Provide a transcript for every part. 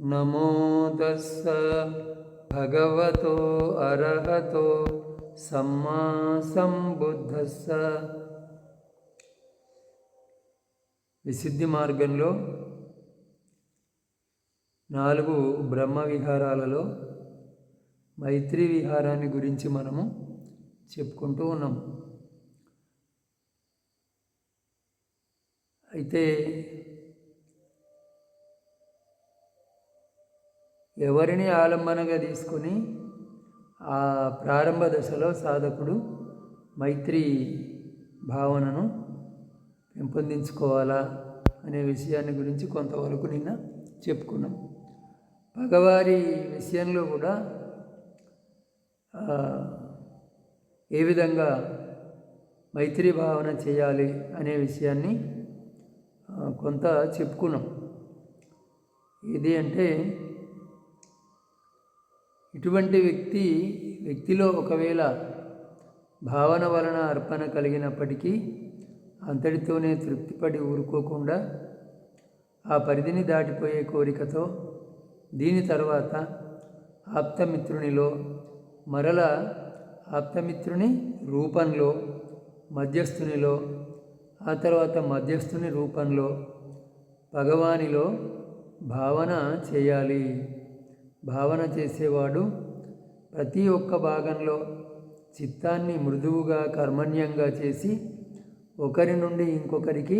నమోదస్స భగవతో అర్హతో సమ్మా సంబుద్ధస్స. విశుద్ధి మార్గంలో నాలుగు బ్రహ్మ విహారాలలో మైత్రి విహారాన్ని గురించి మనము చెప్పుకుంటూ ఉన్నాం. అయితే ఎవరిని ఆలంబనగా తీసుకొని ఆ ప్రారంభ దశలో సాధకుడు మైత్రి భావనను పెంపొందించుకోవాలా అనే విషయాన్ని గురించి కొంతవరకు నిన్న చెప్పుకున్నాం. భగవారి విషయంలో కూడా ఏ విధంగా మైత్రి భావన చేయాలి అనే విషయాన్ని కొంత చెప్పుకున్నాం. ఇది అంటే ఇటువంటి వ్యక్తి వ్యక్తిలో ఒకవేళ భావన వలన అర్పణ కలిగినప్పటికీ అంతటితోనే తృప్తిపడి ఊరుకోకుండా ఆ పరిధిని దాటిపోయే కోరికతో దీని తర్వాత ఆప్తమిత్రునిలో మరల ఆప్తమిత్రుని రూపంలో మధ్యస్థునిలో ఆ తర్వాత మధ్యస్థుని రూపంలో భగవానిలో భావన చేయాలి. భావన చేసేవాడు ప్రతి ఒక్క భాగంలో చిత్తాన్ని మృదువుగా కర్మణ్యంగా చేసి ఒకరి నుండి ఇంకొకరికి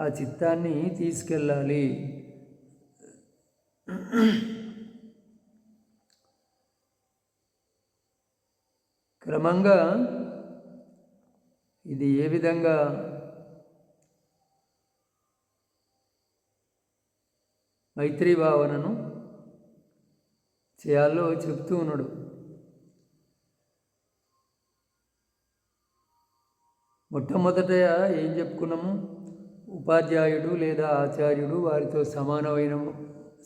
ఆ చిత్తాన్ని తీసుకెళ్ళాలి. క్రమంగా ఇది ఏ విధంగా మైత్రీ భావనను చేయాలో చెప్తూ ఉన్నాడు. మొట్టమొదట ఏం చెప్పుకున్నాము? ఉపాధ్యాయుడు లేదా ఆచార్యుడు వారితో సమానమైన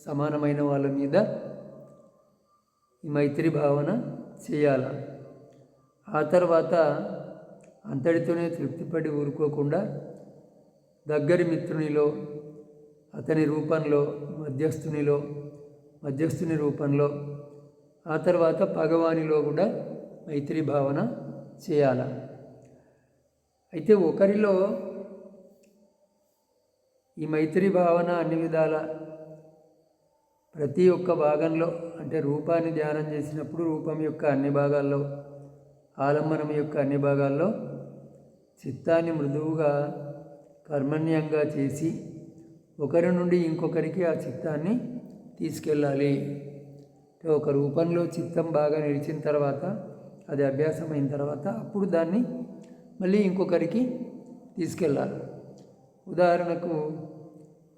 సమానమైన వాళ్ళ మీద ఈ మైత్రి భావన చేయాల. ఆ తర్వాత అంతటితోనే తృప్తిపడి ఊరుకోకుండా దగ్గరి మిత్రునిలో అతని రూపంలో మధ్యస్థునిలో మధ్యస్థుని రూపంలో ఆ తర్వాత పగవానిలో కూడా మైత్రి భావన చేయాల. అయితే ఒకరిలో ఈ మైత్రి భావన అన్ని విధాల ప్రతి ఒక్క భాగంలో అంటే రూపాన్ని ధ్యానం చేసినప్పుడు రూపం యొక్క అన్ని భాగాల్లో ఆలంబనం యొక్క అన్ని భాగాల్లో చిత్తాన్ని మృదువుగా కర్మణ్యంగా చేసి ఒకరి నుండి ఇంకొకరికి ఆ చిత్తాన్ని తీసుకెళ్ళాలి. ఒక రూపంలో చిత్తం బాగా నిలిచిన తర్వాత అది అభ్యాసం అయిన తర్వాత అప్పుడు దాన్ని మళ్ళీ ఇంకొకరికి తీసుకెళ్ళాలి. ఉదాహరణకు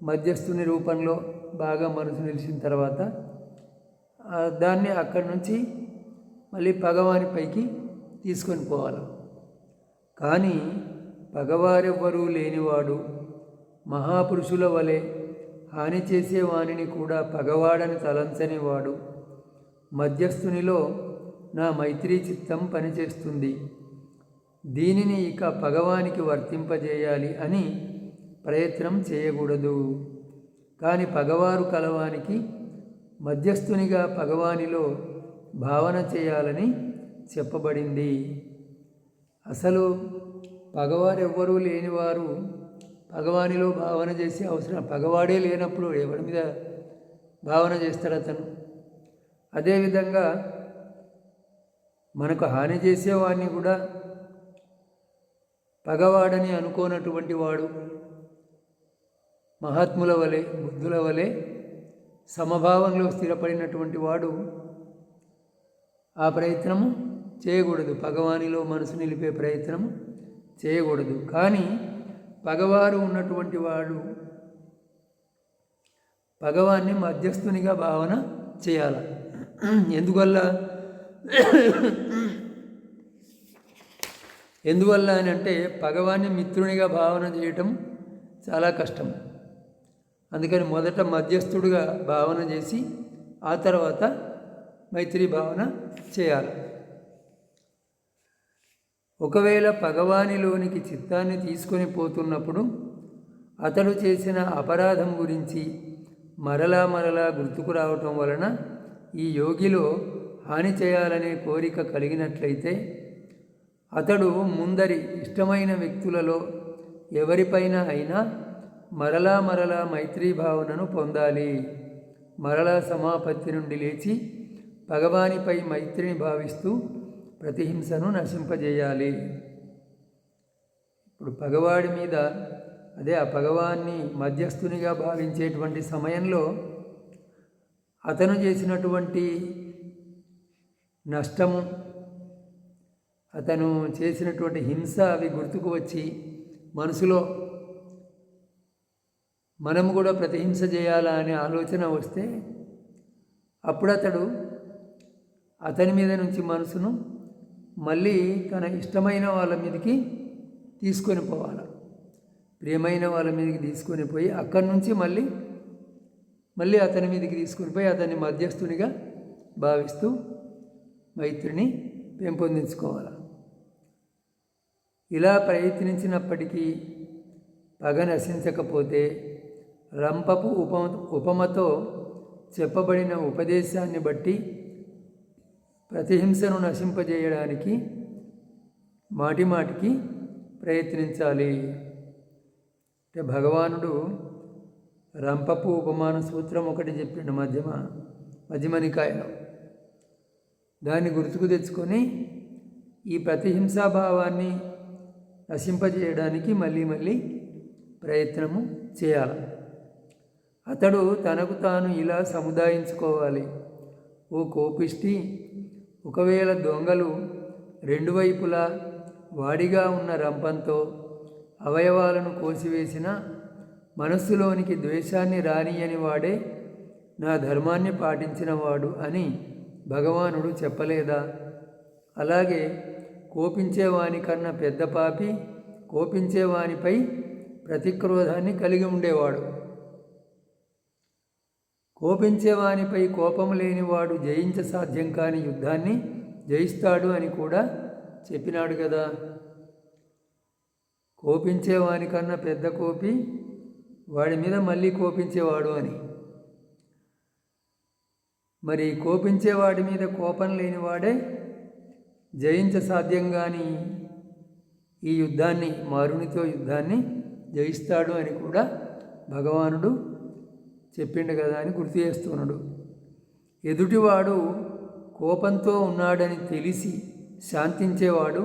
మధ్యస్థుని రూపంలో బాగా మనసు నిలిచిన తర్వాత దాన్ని అక్కడి నుంచి మళ్ళీ పగవాని పైకి తీసుకొని పోవాలి. కానీ పగవారెవ్వరూ లేనివాడు మహాపురుషుల వలె హాని చేసేవానిని కూడా పగవాడని తలంచనివాడు. మధ్యస్థునిలో నా మైత్రీ చిత్తం పనిచేస్తుంది. దీనిని ఇక పగవానికి వర్తింపజేయాలి అని ప్రయత్నం చేయకూడదు. కానీ పగవారు కలవానికి మధ్యస్థునిగా పగవానిలో భావన చేయాలని చెప్పబడింది. అసలు పగవారెవ్వరూ లేనివారు పగవానిలో భావన చేసే అవసరం. పగవాడే లేనప్పుడు ఎవరి మీద భావన చేస్తాడు అతను? అదేవిధంగా మనకు హాని చేసేవాడిని కూడా పగవాడని అనుకోనటువంటి వాడు మహాత్ముల వలె బుద్ధుల వలె సమభావంలో స్థిరపడినటువంటి వాడు ఆ ప్రయత్నము చేయకూడదు. పగవానిలో మనసు నిలిపే ప్రయత్నం చేయకూడదు. కానీ పగవారు ఉన్నటువంటి వాడు భగవాన్ని మధ్యస్థునిగా భావన చేయాలి. ఎందువల్ల? ఎందువల్ల అని అంటే పగవాన్ని మిత్రునిగా భావన చేయటం చాలా కష్టం. అందుకని మొదట మధ్యస్థుడిగా భావన చేసి ఆ తర్వాత మైత్రి భావన చేయాలి. ఒకవేళ పగవానిలోనికి చిత్తాన్ని తీసుకొని పోతున్నప్పుడు అతడు చేసిన అపరాధం గురించి మరలా మరలా గుర్తుకు రావటం వలన ఈ యోగిలో హాని చేయాలనే కోరిక కలిగినట్లయితే అతడు ముందరి ఇష్టమైన వ్యక్తులలో ఎవరిపైన అయినా మరలా మరలా మైత్రీ భావనను పొందాలి. మరలా సమాపత్తి నుండి లేచి భగవానిపై మైత్రిని భావిస్తూ ప్రతిహింసను నశింపజేయాలి. ఇప్పుడు పగవాడి మీద అదే ఆ భగవాన్ని మధ్యస్థునిగా భావించేటువంటి సమయంలో అతను చేసినటువంటి నష్టము అతను చేసినటువంటి హింస అవి గుర్తుకు వచ్చి మనసులో మనము కూడా ప్రతిహింస చేయాలా అనే ఆలోచన వస్తే అప్పుడు అతడు అతని మీద నుంచి మనసును మళ్ళీ తన ఇష్టమైన వాళ్ళ మీదకి తీసుకొని పోవాలి. ప్రేమైన వాళ్ళ మీదకి తీసుకొని పోయి అక్కడి నుంచి మళ్ళీ మళ్ళీ అతని మీదకి తీసుకొని పోయి అతన్ని మధ్యస్థునిగా భావిస్తూ మైత్రిని పెంపొందించుకోవాలి. ఇలా ప్రయత్నించినప్పటికీ పగ నశించకపోతే రంపపు ఉప ఉపమతో చెప్పబడిన ఉపదేశాన్ని బట్టి ప్రతిహింసను నశింపజేయడానికి మాటిమాటికి ప్రయత్నించాలి. అంటే భగవానుడు రంపపు ఉపమాన సూత్రం ఒకటి చెప్పిండు మధ్యమ మధ్యమనికాయలో. దాన్ని గుర్తుకు తెచ్చుకొని ఈ ప్రతిహింసాభావాన్ని నశింపజేయడానికి మళ్ళీ మళ్ళీ ప్రయత్నము చేయాలి. అతడు తనకు తాను ఇలా సముదాయించుకోవాలి. ఓ కోపిష్టి ఒకవేళ దొంగలు రెండు వైపులా వాడిగా ఉన్న రంపంతో అవయవాలను కోసివేసిన మనస్సులోనికి ద్వేషాన్ని రానియని వాడే నా ధర్మాన్ని పాటించినవాడు అని భగవానుడు చెప్పలేదా? అలాగే కోపించేవాని కన్నా పెద్ద పాపి కోపించేవానిపై ప్రతిక్రోధాన్ని కలిగి ఉండేవాడు. కోపించేవానిపై కోపం లేనివాడు జయించ సాధ్యం కాని యుద్ధాన్ని జయిస్తాడు అని కూడా చెప్పినాడు కదా. కోపించేవానికన్నా పెద్ద కోపి వాడి మీద మళ్ళీ కోపించేవాడు అని. మరి కోపించేవాడి మీద కోపం లేనివాడే జయించ సాధ్యం కాని ఈ యుద్ధాన్ని మారునితో యుద్ధాన్ని జయిస్తాడు అని కూడా భగవానుడు చెప్పిండు కదా అని గుర్తు చేస్తున్నాడు. ఎదుటివాడు కోపంతో ఉన్నాడని తెలిసి శాంతించేవాడు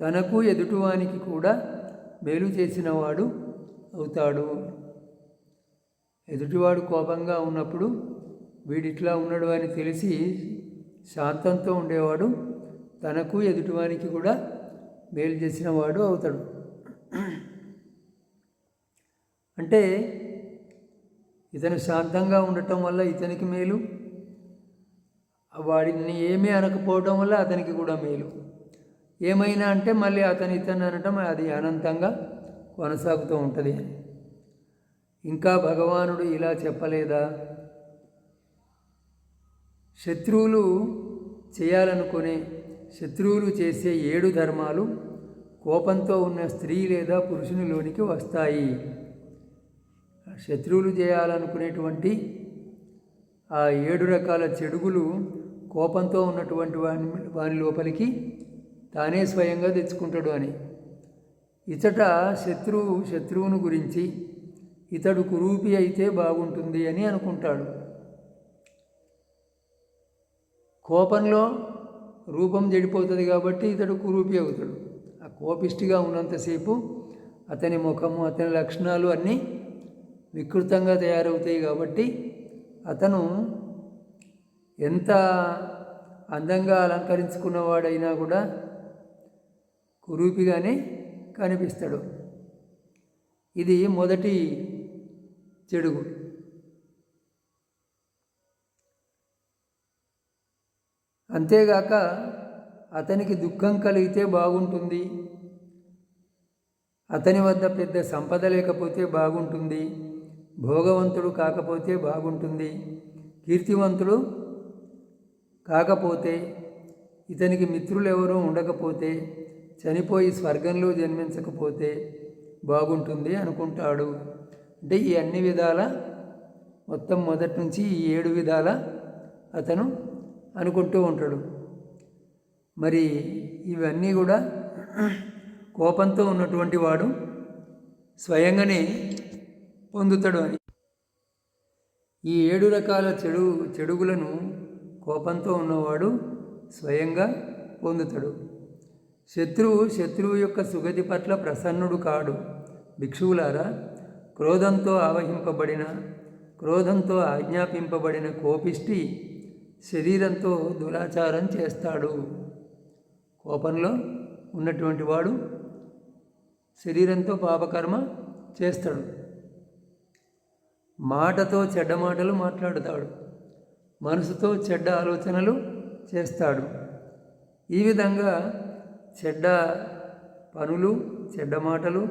తనకు ఎదుటివానికి కూడా మేలు చేసినవాడు అవుతాడు. ఎదుటివాడు కోపంగా ఉన్నప్పుడు వీడిట్లా ఉన్నాడు అని తెలిసి శాంతంతో ఉండేవాడు తనకు ఎదుటివానికి కూడా మేలు చేసిన వాడు అవుతాడు. అంటే ఇతను శాంతంగా ఉండటం వల్ల ఇతనికి మేలు. వాడిని ఏమీ అనకపోవటం వల్ల అతనికి కూడా మేలు. ఏమైనా అంటే మళ్ళీ అతని ఇతను అనటం అది అనంతంగా కొనసాగుతూ ఉంటుంది ఇంకా భగవానుడు ఇలా చెప్పలేదా? శత్రువులు చేయాలనుకునే శత్రువులు చేసే ఏడు ధర్మాలు కోపంతో ఉన్న స్త్రీ లేదా పురుషునిలోనికి వస్తాయి. శత్రువులు చేయాలనుకునేటువంటి ఆ ఏడు రకాల చెడుగులు కోపంతో ఉన్నటువంటి వాని వాని లోపలికి తానే స్వయంగా తెచ్చుకుంటాడు అని. ఇతట శత్రువు శత్రువును గురించి ఇతడు కురూపి అయితే బాగుంటుంది అని అనుకుంటాడు. కోపంలో రూపం చెడిపోతుంది కాబట్టి ఇతడు కురూపి అవుతాడు. ఆ కోపిష్టిగా ఉన్నంతసేపు అతని ముఖము అతని లక్షణాలు అన్నీ వికృతంగా తయారవుతాయి కాబట్టి అతను ఎంత అందంగా అలంకరించుకున్నవాడైనా కూడా కురూపిగానే కనిపిస్తాడు. ఇది మొదటి చెడుగు. అంతేగాక అతనికి దుఃఖం కలిగితే బాగుంటుంది. అతని వద్ద పెద్ద సంపద లేకపోతే బాగుంటుంది. భోగవంతుడు కాకపోతే బాగుంటుంది. కీర్తివంతుడు కాకపోతే ఇతనికి మిత్రులు ఎవరూ ఉండకపోతే చనిపోయి స్వర్గంలో జన్మించకపోతే బాగుంటుంది అనుకుంటాడు. అంటే ఈ అన్ని విధాల మొత్తం మొదటి నుంచి ఈ ఏడు విధాల అతను అనుకుంటూ ఉంటాడు. మరి ఇవన్నీ కూడా కోపంతో ఉన్నటువంటి వాడు స్వయంగానే పొందుతాడు అని. ఈ ఏడు రకాల చెడు చెడుగులను కోపంతో ఉన్నవాడు స్వయంగా పొందుతాడు. శత్రువు శత్రువు యొక్క సుగతి పట్ల ప్రసన్నుడు కాడు. భిక్షువులారా క్రోధంతో ఆవహింపబడిన క్రోధంతో ఆజ్ఞాపింపబడిన కోపిష్టి శరీరంతో దురాచారం చేస్తాడు. కోపంలో ఉన్నటువంటి వాడు శరీరంతో పాపకర్మ చేస్తాడు. మాటతో చెడ్డ మాటలు మాట్లాడుతాడు. మనసుతో చెడ్డ ఆలోచనలు చేస్తాడు. ఈ విధంగా చెడ్డ పనులు చెడ్డ మాటలు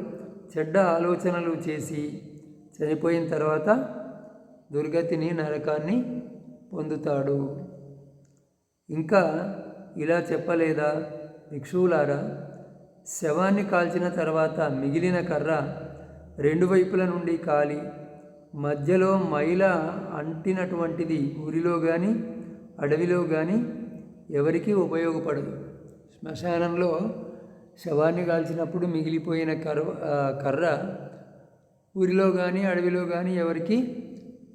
చెడ్డ ఆలోచనలు చేసి చనిపోయిన తర్వాత దుర్గతిని నరకాన్ని పొందుతాడు. ఇంకా ఇలా చెప్పలేదా భిక్షువులారా? శవాన్ని కాల్చిన తర్వాత మిగిలిన కర్ర రెండు వైపుల నుండి కాలి మధ్యలో మైల అంటినటువంటిది ఊరిలో కానీ అడవిలో కానీ ఎవరికీ ఉపయోగపడదు. శ్మశానంలో శవాన్ని కాల్చినప్పుడు మిగిలిపోయిన కర్ర కర్ర ఊరిలో కానీ అడవిలో కానీ ఎవరికి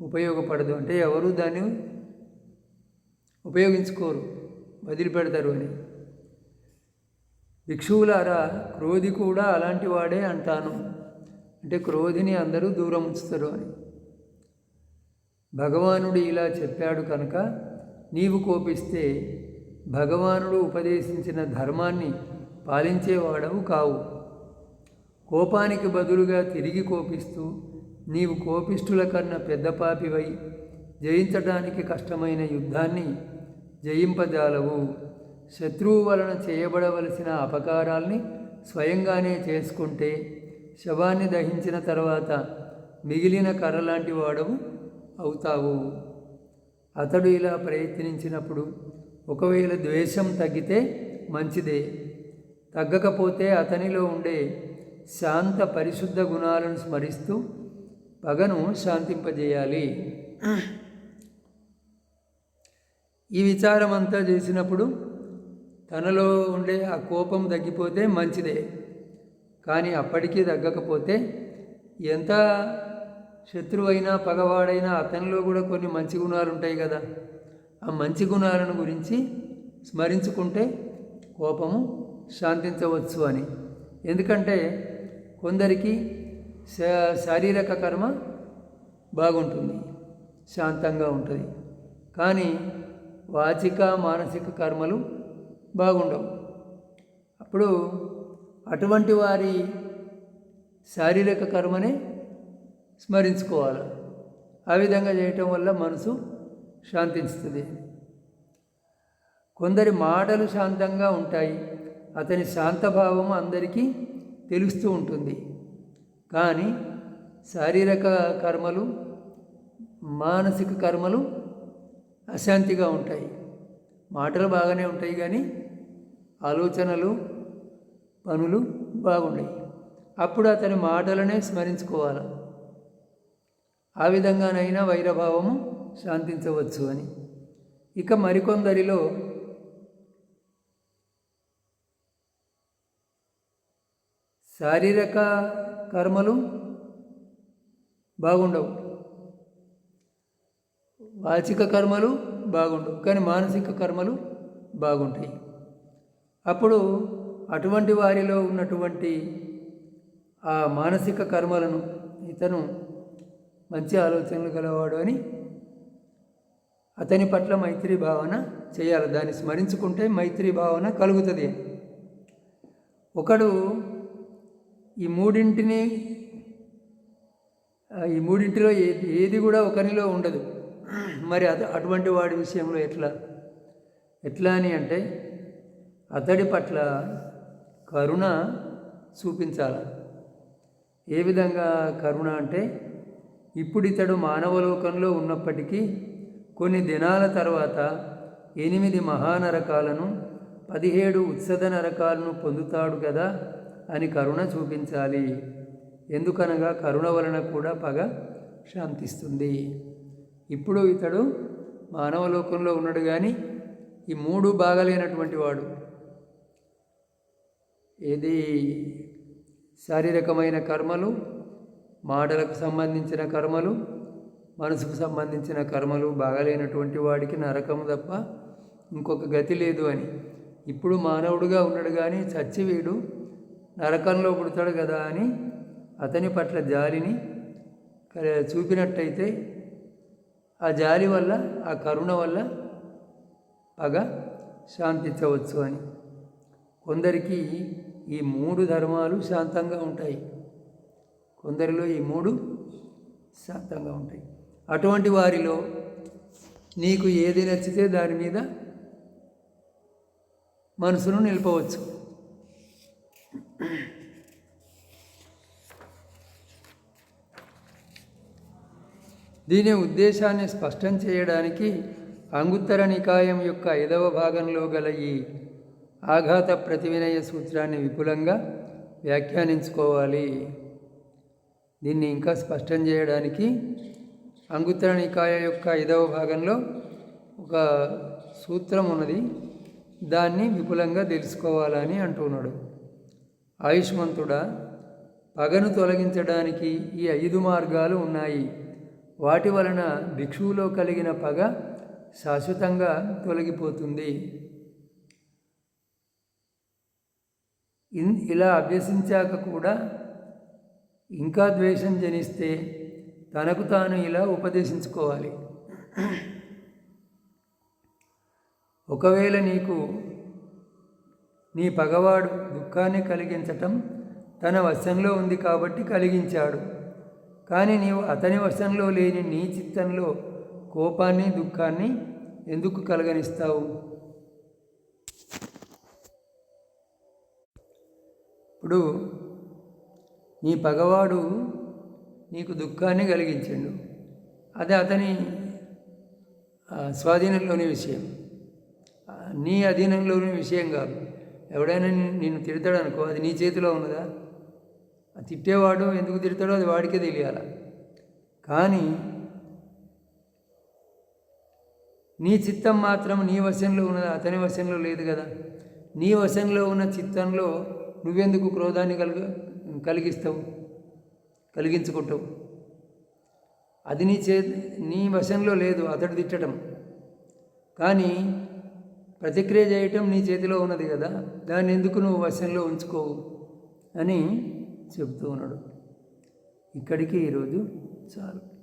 ఉపయోగపడదు. అంటే ఎవరు దాన్ని ఉపయోగించుకోరు వదిలిపెడతారు అని. భిక్షువులారా క్రోధి కూడా అలాంటి వాడే అంటాను. అంటే క్రోధిని అందరూ దూరం ఉంచుతారు అని. భగవానుడు ఇలా చెప్పాడు కనుక నీవు కోపిస్తే భగవానుడు ఉపదేశించిన ధర్మాన్ని పాలించేవాడవు కావు. కోపానికి బదులుగా తిరిగి కోపిస్తూ నీవు కోపిష్ఠుల కన్నా పెద్ద పాపివై జయించడానికి కష్టమైన యుద్ధాన్ని జయింపజాలవు. శత్రువు వలన చేయబడవలసిన అపకారాల్ని స్వయంగానే చేసుకుంటే శవాన్ని దహించిన తర్వాత మిగిలిన కర్ర లాంటి వాడవు అవుతావు. అతడు ఇలా ప్రయత్నించినప్పుడు ఒకవేళ ద్వేషం తగ్గితే మంచిదే. తగ్గకపోతే అతనిలో ఉండే శాంత పరిశుద్ధ గుణాలను స్మరిస్తూ పగను శాంతింపజేయాలి. ఈ విచారం అంతా చేసినప్పుడు తనలో ఉండే ఆ కోపం తగ్గిపోతే మంచిదే. కానీ అప్పటికీ తగ్గకపోతే ఎంత శత్రువైనా పగవాడైనా అతనిలో కూడా కొన్ని మంచి గుణాలు ఉంటాయి కదా. ఆ మంచి గుణాలను గురించి స్మరించుకుంటే కోపము శాంతించవచ్చు అని. ఎందుకంటే కొందరికి శా- శారీరక కర్మ బాగుంటుంది శాంతంగా ఉంటుంది. కానీ వాచిక మానసిక కర్మలు బాగుండవు. అప్పుడు అటువంటి వారి శారీరక కర్మనే స్మరించుకోవాలి. ఆ విధంగా చేయటం వల్ల మనసు శాంతిస్తుంది కొందరి మాటలు శాంతంగా ఉంటాయి. అతని శాంతభావం అందరికీ తెలుస్తూ ఉంటుంది. కానీ శారీరక కర్మలు మానసిక కర్మలు అశాంతిగా ఉంటాయి. మాటలు బాగానే ఉంటాయి కానీ ఆలోచనలు పనులు బాగున్నాయి అప్పుడు అతని మాటలనే స్మరించుకోవాలి. ఆ విధంగానైనా వైరభావము శాంతించవచ్చు అని. ఇక మరికొందరిలో శారీరక కర్మలు బాగుండవు. వాచిక కర్మలు బాగుండవు కానీ మానసిక కర్మలు బాగుంటాయి. అప్పుడు అటువంటి వారిలో ఉన్నటువంటి ఆ మానసిక కర్మలను ఇతను మంచి ఆలోచనలు గలవాడు అని అతని పట్ల మైత్రి భావన చేయాలి. దాన్ని స్మరించుకుంటే మైత్రి భావన కలుగుతుంది. ఒకడు ఈ మూడింటిని ఈ మూడింటిలో ఏది ఏది కూడా ఒకరిలో ఉండదు. మరి అత అటువంటి వాడి విషయంలో ఎట్లా? ఎట్లా అని అంటే అతడి పట్ల కరుణ చూపించాలి. ఏ విధంగా కరుణ అంటే ఇప్పుడు ఇతడు మానవలోకంలో ఉన్నప్పటికీ కొన్ని దినాల తర్వాత ఎనిమిది మహానరకాలను పదిహేడు ఉత్సద నరకాలను పొందుతాడు కదా అని కరుణ చూపించాలి. ఎందుకనగా కరుణ వలన కూడా పగ శాంతిస్తుంది. ఇప్పుడు ఇతడు మానవలోకంలో ఉన్నాడు కానీ ఈ మూడు బాగలేనటువంటి వాడు. ఏది? శారీరకమైన కర్మలు మాటలకు సంబంధించిన కర్మలు మనసుకు సంబంధించిన కర్మలు బాగాలేనటువంటి వాడికి నరకము తప్ప ఇంకొక గతి లేదు అని. ఇప్పుడు మానవుడుగా ఉన్నాడు కానీ చచ్చివీడు నరకంలో పుడతాడు కదా అని అతని పట్ల జాలిని చూపినట్టయితే ఆ జాలి వల్ల ఆ కరుణ వల్ల పగ శాంతించవచ్చు అని. కొందరికి ఈ మూడు ధర్మాలు శాంతంగా ఉంటాయి. కొందరిలో ఈ మూడు శాంతంగా ఉంటాయి. అటువంటి వారిలో నీకు ఏది నచ్చితే దాని మీద మనసును నిలపవచ్చు. దీని ఉద్దేశాన్ని స్పష్టం చేయడానికి అంగుత్తర నికాయం యొక్క ఐదవ భాగంలో గల ఈ ఆఘాత ప్రతివినయ సూత్రాన్ని విపులంగా వ్యాఖ్యానించుకోవాలి. దీన్ని ఇంకా స్పష్టం చేయడానికి అంగుత్తర నికాయ యొక్క ఐదవ భాగంలో ఒక సూత్రం ఉన్నది. దాన్ని విపులంగా తెలుసుకోవాలని అంటున్నాడు. ఆయుష్మంతుడా పగను తొలగించడానికి ఈ ఐదు మార్గాలు ఉన్నాయి. వాటి వలన భిక్షువులో కలిగిన పగ శాశ్వతంగా తొలగిపోతుంది. ఇన్ ఇలా అభ్యసించాక కూడా ఇంకా ద్వేషం జనిస్తే తనకు తాను ఇలా ఉపదేశించుకోవాలి. ఒకవేళ నీకు నీ పగవాడు దుఃఖాన్ని కలిగించటం తన వశంలో ఉంది కాబట్టి కలిగించాడు. కానీ నీవు అతని వశంలో లేని నీ చిత్తంలో కోపాన్ని దుఃఖాన్ని ఎందుకు కలగనిస్తావు? ఇప్పుడు నీ పగవాడు నీకు దుఃఖాన్ని కలిగించండు. అది అతని స్వాధీనంలోని విషయం. నీ అధీనంలోని విషయం కాదు. ఎవడైనా నిన్ను- తిడతాడనుకో తిడతాడు అనుకో అది నీ చేతిలో ఉన్నదా? తిట్టేవాడు ఎందుకు తిడతాడో అది వాడికే తెలియాల. కానీ నీ చిత్తం మాత్రం నీ వశంలో ఉన్నది? అతని వశంలో లేదు కదా. నీ వశంలో ఉన్న చిత్తంలో నువ్వెందుకు క్రోధాన్ని కలుగు? కలిగిస్తావు కలిగించుకుంటావు. అది నీ చే నీ వశంలో లేదు అతడు తిట్టడం. కానీ ప్రతిక్రియ చేయటం నీ చేతిలో ఉన్నది కదా దాన్ని ఎందుకు నువ్వు వశంలో ఉంచుకోవు అని చెబుతూ ఉన్నాడు. ఇక్కడికి ఈరోజు చాలు.